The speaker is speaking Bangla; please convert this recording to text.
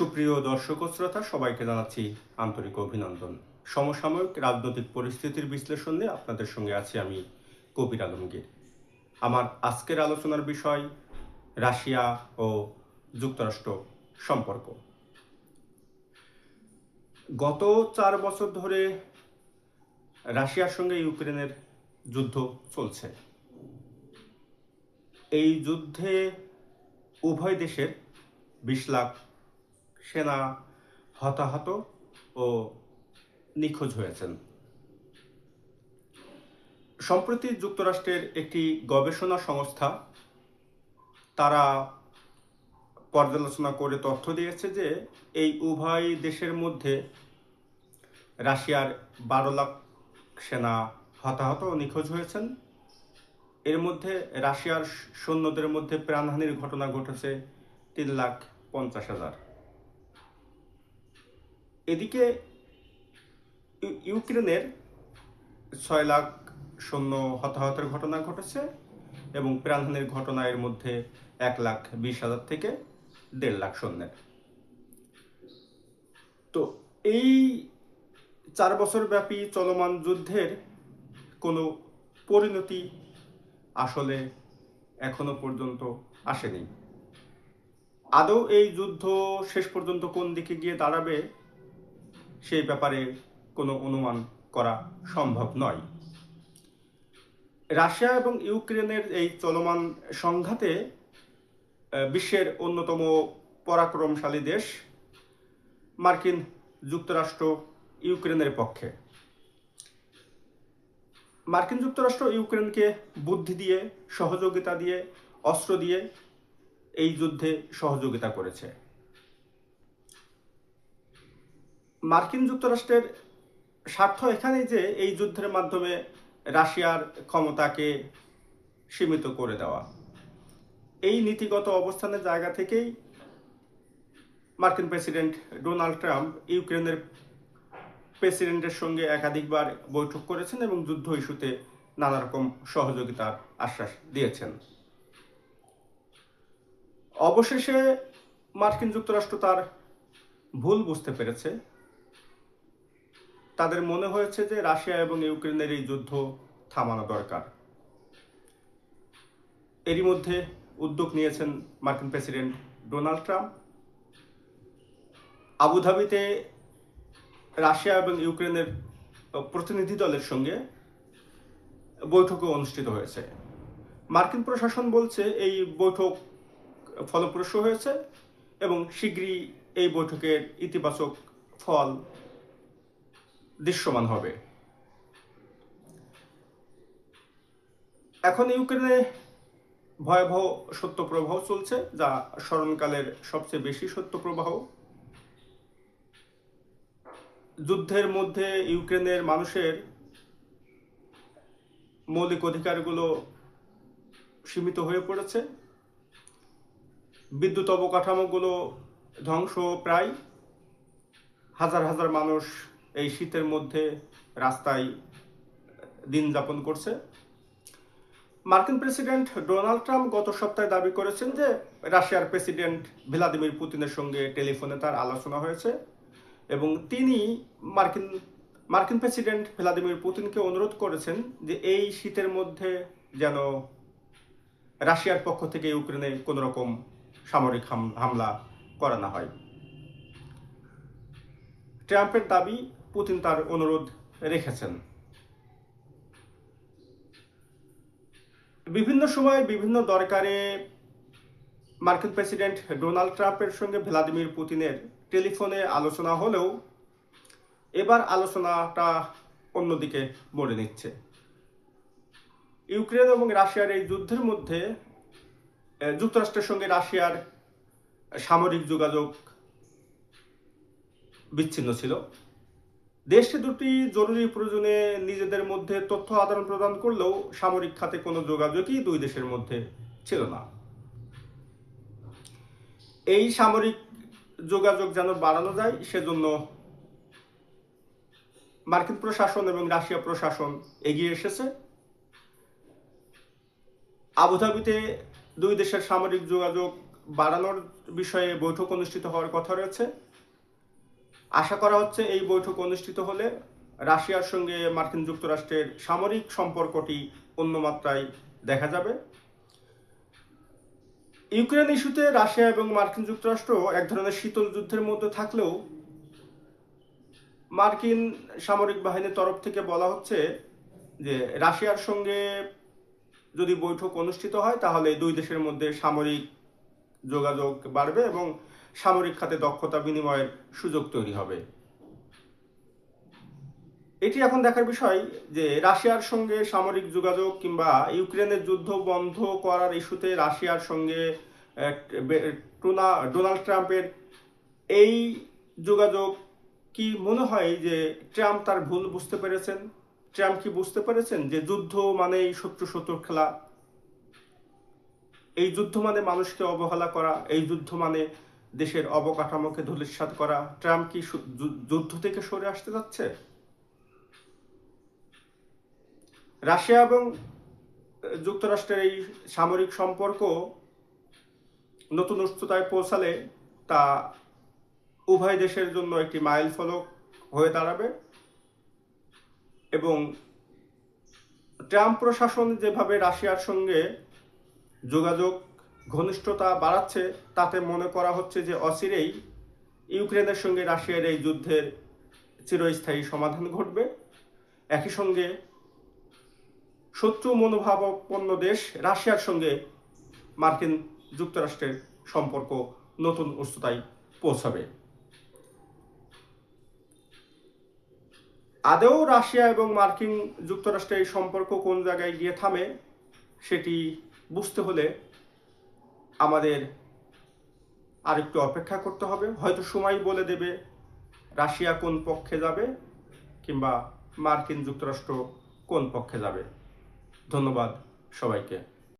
সুপ্রিয় দর্শক শ্রোতা, সবাইকে জানাচ্ছি আন্তরিক অভিনন্দন। সমসাময়িক রাজনৈতিক পরিস্থিতির বিশ্লেষণ আপনাদের সঙ্গে আছি আমি কবির আলমগীর আমার আজকের আলোচনার বিষয় রাশিয়া ও যুক্তরাষ্ট্র সম্পর্ক। গত চার বছর ধরে রাশিয়ার সঙ্গে ইউক্রেনের যুদ্ধ চলছে। এই যুদ্ধে উভয় দেশের বিশ লাখ সেনা হতাহত ও নিখোঁজ হয়েছেন। সম্প্রতি যুক্তরাষ্ট্রের একটি গবেষণা সংস্থা তারা পর্যালোচনা করে তথ্য দিয়েছে যে এই উভয় দেশের মধ্যে রাশিয়ার বারো লাখ সেনা হতাহত ও নিখোঁজ হয়েছেন। এর মধ্যে রাশিয়ার সৈন্যদের মধ্যে প্রাণহানির ঘটনা ঘটেছে তিন লাখ পঞ্চাশ হাজার। এদিকে ইউ- ইউক্রেনের ছয় লাখ সৈন্য হতাহতের ঘটনা ঘটেছে এবং প্রাণহানির ঘটনা এর মধ্যে এক লাখ বিশ হাজার থেকে দেড় লাখ সৈন্যের। তো এই চার বছর ব্যাপী চলমান যুদ্ধের কোনো পরিণতি আসলে এখনও পর্যন্ত আসেনি। আদৌ এই যুদ্ধ শেষ পর্যন্ত কোন দিকে গিয়ে দাঁড়াবে সেই ব্যাপারে কোনো অনুমান করা সম্ভব নয়। রাশিয়া এবং ইউক্রেনের এই চলমান সংঘাতে বিশ্বের অন্যতম পরাক্রমশালী দেশ মার্কিন যুক্তরাষ্ট্র ইউক্রেনের পক্ষে। মার্কিন যুক্তরাষ্ট্র ইউক্রেনকে বুদ্ধি দিয়ে, সহযোগিতা দিয়ে, অস্ত্র দিয়ে এই যুদ্ধে সহযোগিতা করেছে। মার্কিন যুক্তরাষ্ট্রের স্বার্থ এখানেই যে এই যুদ্ধের মাধ্যমে রাশিয়ার ক্ষমতাকে সীমিত করে দেওয়া। এই নীতিগত অবস্থানের জায়গা থেকেই মার্কিন প্রেসিডেন্ট ডোনাল্ড ট্রাম্প ইউক্রেনের প্রেসিডেন্টের সঙ্গে একাধিকবার বৈঠক করেছেন এবং যুদ্ধ ইস্যুতে নানা রকম সহযোগিতার আশ্বাস দিয়েছেন। অবশেষে মার্কিন যুক্তরাষ্ট্র তার ভুল বুঝতে পেরেছে। তাদের মনে হয়েছে যে রাশিয়া এবং ইউক্রেনের এই যুদ্ধ থামানো দরকার। এরই মধ্যে উদ্যোগ নিয়েছেন মার্কিন প্রেসিডেন্ট ডোনাল্ড ট্রাম্প। আবুধাবিতে রাশিয়া এবং ইউক্রেনের প্রতিনিধি দলের সঙ্গে বৈঠকও অনুষ্ঠিত হয়েছে। মার্কিন প্রশাসন বলছে এই বৈঠক ফলপ্রসূ হয়েছে এবং শীঘ্রই এই বৈঠকের ইতিবাচক ফল দৃশ্যমান হবে। এখন ইউক্রেনে ভয়াবহ সত্যপ্রবাহ চলছে, যা স্মরণকালের সবচেয়ে বেশি সত্যপ্রবাহ। যুদ্ধের মধ্যে ইউক্রেনের মানুষের মৌলিক অধিকারগুলো সীমিত হয়ে পড়েছে। বিদ্যুৎ অবকাঠামোগুলো ধ্বংস প্রায় হাজার হাজার মানুষ এই শীতের মধ্যে রাস্তায় দিন যাপন করছে। মার্কিন প্রেসিডেন্ট ডোনাল্ড ট্রাম্প গত সপ্তাহে দাবি করেছেন যে রাশিয়ার প্রেসিডেন্ট ভ্লাদিমির পুতিনের সঙ্গে টেলিফোনে তার আলোচনা হয়েছে এবং তিনি মার্কিন মার্কিন প্রেসিডেন্ট ভ্লাদিমির পুতিনকে অনুরোধ করেছেন যে এই শীতের মধ্যে যেন রাশিয়ার পক্ষ থেকে ইউক্রেনে কোনো রকম সামরিক হাম- হামলা করা না হয়। ট্রাম্পের দাবি পুতিন তার অনুরোধ রেখেছেন। বিভিন্ন সময় বিভিন্ন দরকারে মার্কিন প্রেসিডেন্ট ডোনাল্ড ট্রাম্পের সঙ্গে ভ্লাদিমির পুতিনের টেলিফোনে আলোচনা হলেও এবার আলোচনাটা অন্যদিকে মোড়ে নিচ্ছে। ইউক্রেন এবং রাশিয়ার এই যুদ্ধের মধ্যে যুক্তরাষ্ট্রের সঙ্গে রাশিয়ার সামরিক যোগাযোগ বিচ্ছিন্ন ছিল। দেশটি দুটি জরুরি প্রয়োজনে নিজেদের মধ্যে তথ্য আদান প্রদান করলেও সামরিক খাতে কোনো যোগাযোগই দুই দেশের মধ্যে ছিল না। এই সামরিক যোগাযোগ যেন বাড়ানো যায়, সেজন্য মার্কিন প্রশাসন এবং রাশিয়া প্রশাসন এগিয়ে এসেছে। আবুধাবিতে দুই দেশের সামরিক যোগাযোগ বাড়ানোর বিষয়ে বৈঠক অনুষ্ঠিত হওয়ার কথা রয়েছে। আশা করা হচ্ছে এই বৈঠক অনুষ্ঠিত হলে রাশিয়ার সঙ্গে মার্কিন যুক্তরাষ্ট্রের সামরিক সম্পর্কটি অন্য মাত্রায় দেখা যাবে। ইউক্রেন ইস্যুতে রাশিয়া এবং মার্কিন যুক্তরাষ্ট্র এক ধরনের শীতল যুদ্ধের মধ্যে থাকলেও মার্কিন সামরিক বাহিনীর তরফ থেকে বলা হচ্ছে যে রাশিয়ার সঙ্গে যদি বৈঠক অনুষ্ঠিত হয় তাহলে দুই দেশের মধ্যে সামরিক যোগাযোগ বাড়বে এবং সামরিক খাতে দক্ষতা বিনিময়ের সুযোগ তৈরি হবে। এটি এখন দেখার বিষয় যে রাশিয়ার সঙ্গে সামরিক যোগাযোগ কিংবা ইউক্রেনের যুদ্ধ বন্ধ করার ইস্যুতে রাশিয়ার সঙ্গে ডোনাল্ড ট্রাম্পের এই যোগাযোগ কি মনে হয় যে ট্রাম্প তার ভুল বুঝতে পেরেছেন? ট্রাম্প কি বুঝতে পেরেছেন যে যুদ্ধ মানেই শত্রু শত্রুর খেলা? এই যুদ্ধ মানে মানুষকে অবহেলা করা, এই যুদ্ধ মানে দেশের অবকাঠামোকে ধূলিসাৎ করা। ট্রাম্প কি যুদ্ধ থেকে সরে আসতে যাচ্ছে? রাশিয়া এবং যুক্তরাষ্ট্রের এই সামরিক সম্পর্ক নতুন উচ্চতায় পৌঁছালে তা উভয় দেশের জন্য একটি মাইল ফলক হয়ে দাঁড়াবে এবং ট্রাম্প প্রশাসন যেভাবে রাশিয়ার সঙ্গে যোগাযোগ ঘনিষ্ঠতা বাড়াচ্ছে, তাতে মনে করা হচ্ছে যে অচিরেই ইউক্রেনের সঙ্গে রাশিয়ার এই যুদ্ধের চিরস্থায়ী সমাধান ঘটবে। একই সঙ্গে শত্রু মনোভাবাপন্ন দেশ রাশিয়ার সঙ্গে মার্কিন যুক্তরাষ্ট্রের সম্পর্ক নতুন উচ্চতায় পৌঁছাবে। আদেও রাশিয়া এবং মার্কিন যুক্তরাষ্ট্রের সম্পর্ক কোন জায়গায় গিয়ে থামে, সেটি বুঝতে হলে আমাদের আরেকটু অপেক্ষা করতে হবে। হয়তো সময় বলে দেবে রাশিয়া কোন পক্ষে যাবে কিংবা মার্কিন যুক্তরাষ্ট্র কোন পক্ষে যাবে। ধন্যবাদ সবাইকে।